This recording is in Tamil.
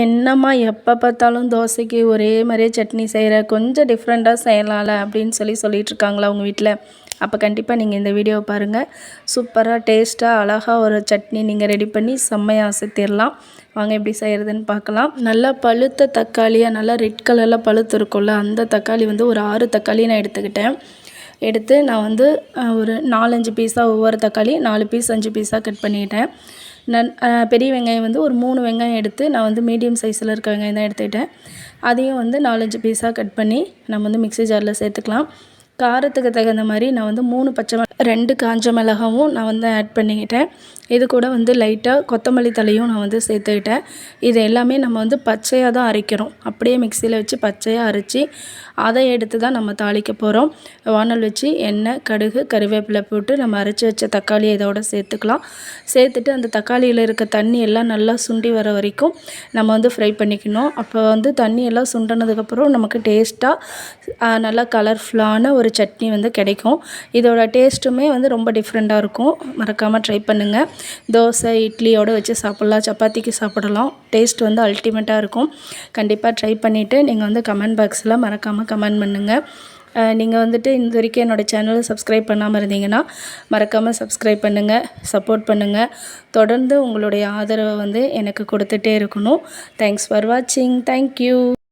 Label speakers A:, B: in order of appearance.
A: என்னம்மா எப்போ பார்த்தாலும் தோசைக்கு ஒரே மாதிரியே சட்னி செய்கிற கொஞ்சம் டிஃப்ரெண்ட்டாக செய்யலாம்ல அப்படின்னு சொல்லி சொல்லிகிட்ருக்காங்களா உங்கள் வீட்டில் அப்போ கண்டிப்பாக நீங்கள் இந்த வீடியோவை பாருங்கள் சூப்பராக டேஸ்ட்டாக அழகாக ஒரு சட்னி நீங்கள் ரெடி பண்ணி செம்மையாக அசைத்திடலாம் வாங்க எப்படி செய்கிறதுன்னு பார்க்கலாம். நல்லா பழுத்த தக்காளியாக நல்லா ரெட் கலரில் பழுத்து இருக்கும்ல அந்த தக்காளி வந்து ஒரு ஆறு தக்காளி நான் எடுத்துக்கிட்டேன். எடுத்து நான் வந்து ஒரு நாலஞ்சு பீஸாக ஒவ்வொரு தக்காளி நாலு பீஸ் அஞ்சு பீஸாக கட் பண்ணிக்கிட்டேன் நான் பெரிய வெங்காயம் வந்து ஒரு மூணு வெங்காயம் எடுத்து நான் வந்து மீடியம் சைஸில் இருக்க வெங்காயம் தான் எடுத்துக்கிட்டேன். அதையும் வந்து நாலஞ்சு பீஸாக கட் பண்ணி நம்ம வந்து மிக்ஸி ஜாரில் சேர்த்துக்கலாம். காரத்துக்கு தகுந்த மாதிரி நான் வந்து மூணு பச்சை ரெண்டு காஞ்ச மிளகாவும் நான் வந்து ஆட் பண்ணிக்கிட்டேன். இது கூட வந்து லைட்டாக கொத்தமல்லி தலையும் நான் வந்து சேர்த்துக்கிட்டேன். இது எல்லாமே நம்ம வந்து பச்சையாக தான் அரைக்கிறோம். அப்படியே மிக்சியில் வச்சு பச்சையாக அரைச்சி அதை எடுத்து தான் நம்ம தாளிக்க போகிறோம் வானல் வச்சு எண்ணெய் கடுகு கறிவேப்பிலை போட்டு நம்ம அரைச்சி வச்ச தக்காளியை இதோட சேர்த்துக்கலாம். சேர்த்துட்டு அந்த தக்காளியில் இருக்க தண்ணி எல்லாம் நல்லா சுண்டி வர வரைக்கும் நம்ம வந்து ஃப்ரை பண்ணிக்கணும். அப்போ வந்து தண்ணி எல்லாம் சுண்டினதுக்கப்புறம் நமக்கு டேஸ்ட்டாக நல்லா கலர்ஃபுல்லான ஒரு சட்னி வந்து கிடைக்கும். இதோட டேஸ்ட்டுமே வந்து ரொம்ப டிஃப்ரெண்ட்டாக இருக்கும். மறக்காமல் ட்ரை பண்ணுங்கள் தோசை இட்லியோடு வச்சு சாப்பிட்லாம். சப்பாத்திக்கு சாப்பிடலாம். டேஸ்ட் வந்து அல்டிமேட்டாக இருக்கும். கண்டிப்பாக ட்ரை பண்ணிவிட்டு நீங்கள் வந்து கமெண்ட் பாக்ஸில் மறக்காமல் கமெண்ட் பண்ணுங்கள் நீங்கள் வந்துட்டு இந்த வரைக்கும் என்னோடய சேனலை சப்ஸ்கிரைப் பண்ணாமல் இருந்தீங்கன்னா மறக்காமல் சப்ஸ்கிரைப் பண்ணுங்கள் சப்போர்ட் பண்ணுங்கள் தொடர்ந்து உங்களுடைய ஆதரவை வந்து எனக்கு கொடுத்துட்டே இருக்கணும். தேங்க்ஸ் ஃபார் வாட்சிங் தேங்க்யூ